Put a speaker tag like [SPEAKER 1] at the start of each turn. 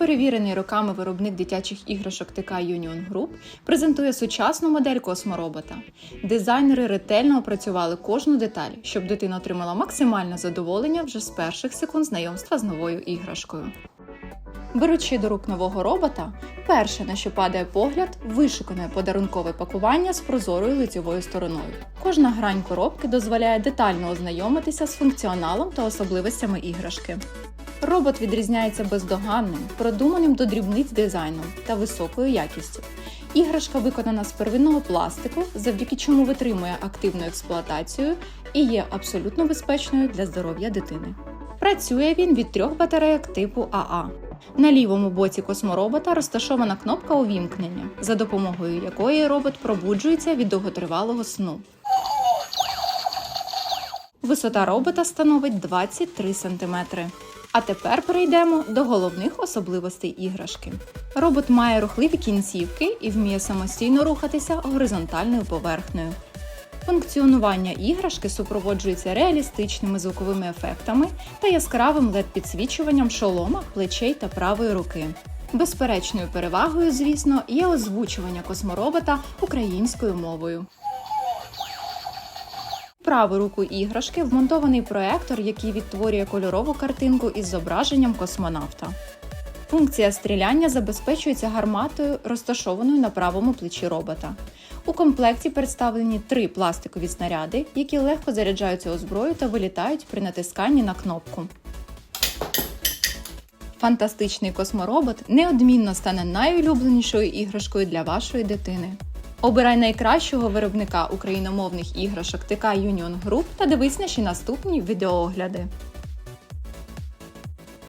[SPEAKER 1] перевірений роками виробник дитячих іграшок ТК Union Group презентує сучасну модель косморобота. Дизайнери ретельно опрацювали кожну деталь, щоб дитина отримала максимальне задоволення вже з перших секунд знайомства з новою іграшкою. Беручи до рук нового робота, перше, на що падає погляд, вишукане подарункове пакування з прозорою лицьовою стороною. Кожна грань коробки дозволяє детально ознайомитися з функціоналом та особливостями іграшки. Робот відрізняється бездоганним, продуманим до дрібниць дизайном та високою якістю. Іграшка виконана з первинного пластику, завдяки чому витримує активну експлуатацію і є абсолютно безпечною для здоров'я дитини. Працює він від трьох батарейок типу АА. На лівому боці косморобота розташована кнопка увімкнення, за допомогою якої робот пробуджується від довготривалого сну. Висота робота становить 23 см. А тепер перейдемо до головних особливостей іграшки. Робот має рухливі кінцівки і вміє самостійно рухатися горизонтальною поверхнею. Функціонування іграшки супроводжується реалістичними звуковими ефектами та яскравим led підсвічуванням шолома, плечей та правої руки. Безперечною перевагою, звісно, є озвучування косморобота українською мовою. Праву руку іграшки вмонтований проектор, який відтворює кольорову картинку із зображенням космонавта. Функція стріляння забезпечується гарматою, розташованою на правому плечі робота. У комплекті представлені три пластикові снаряди, які легко заряджаються у зброю та вилітають при натисканні на кнопку. Фантастичний косморобот неодмінно стане найулюбленішою іграшкою для вашої дитини. Обирай найкращого виробника україномовних іграшок ТК Юніон Груп та дивись наші наступні відеоогляди.